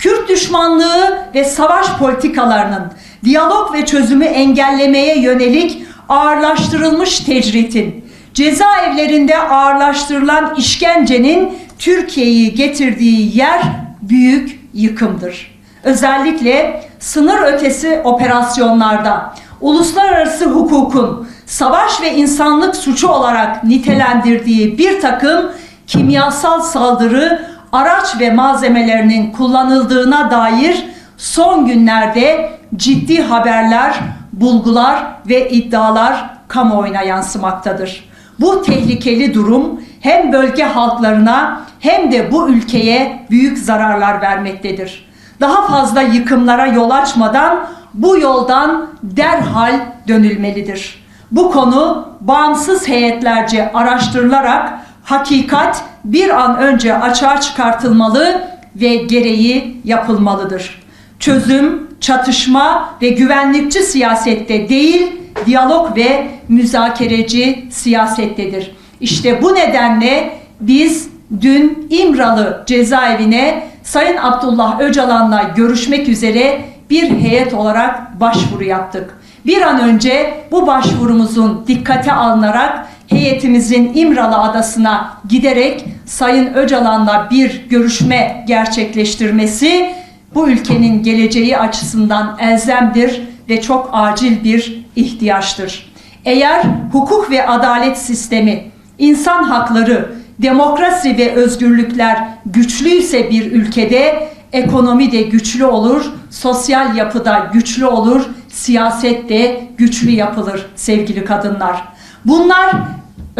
Kürt düşmanlığı ve savaş politikalarının diyalog ve çözümü engellemeye yönelik ağırlaştırılmış tecritin, cezaevlerinde ağırlaştırılan işkencenin Türkiye'yi getirdiği yer büyük yıkımdır. Özellikle sınır ötesi operasyonlarda uluslararası hukukun savaş ve insanlık suçu olarak nitelendirdiği bir takım kimyasal saldırı araç ve malzemelerinin kullanıldığına dair son günlerde ciddi haberler, bulgular ve iddialar kamuoyuna yansımaktadır. Bu tehlikeli durum hem bölge halklarına hem de bu ülkeye büyük zararlar vermektedir. Daha fazla yıkımlara yol açmadan bu yoldan derhal dönülmelidir. Bu konu bağımsız heyetlerce araştırılarak hakikat bir an önce açığa çıkartılmalı ve gereği yapılmalıdır. Çözüm, çatışma ve güvenlikçi siyasette değil, diyalog ve müzakereci siyasettedir. İşte bu nedenle biz dün İmralı cezaevine Sayın Abdullah Öcalan'la görüşmek üzere bir heyet olarak başvuru yaptık. Bir an önce bu başvurumuzun dikkate alınarak heyetimizin İmralı adasına giderek Sayın Öcalan'la bir görüşme gerçekleştirmesi bu ülkenin geleceği açısından elzemdir ve çok acil bir ihtiyaçtır. Eğer hukuk ve adalet sistemi, insan hakları, demokrasi ve özgürlükler güçlüyse bir ülkede ekonomi de güçlü olur, sosyal yapıda güçlü olur, siyaset de güçlü yapılır sevgili kadınlar. Bunlar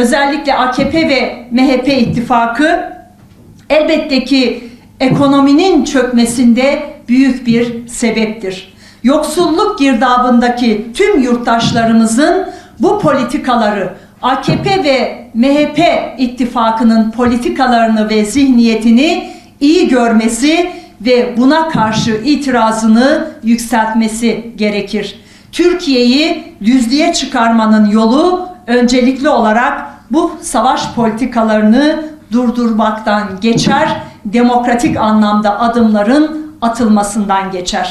özellikle AKP ve MHP ittifakı elbette ki ekonominin çökmesinde büyük bir sebeptir. Yoksulluk girdabındaki tüm yurttaşlarımızın bu politikaları AKP ve MHP ittifakının politikalarını ve zihniyetini iyi görmesi ve buna karşı itirazını yükseltmesi gerekir. Türkiye'yi düzlüğe çıkarmanın yolu öncelikli olarak bu savaş politikalarını durdurmaktan geçer, demokratik anlamda adımların atılmasından geçer.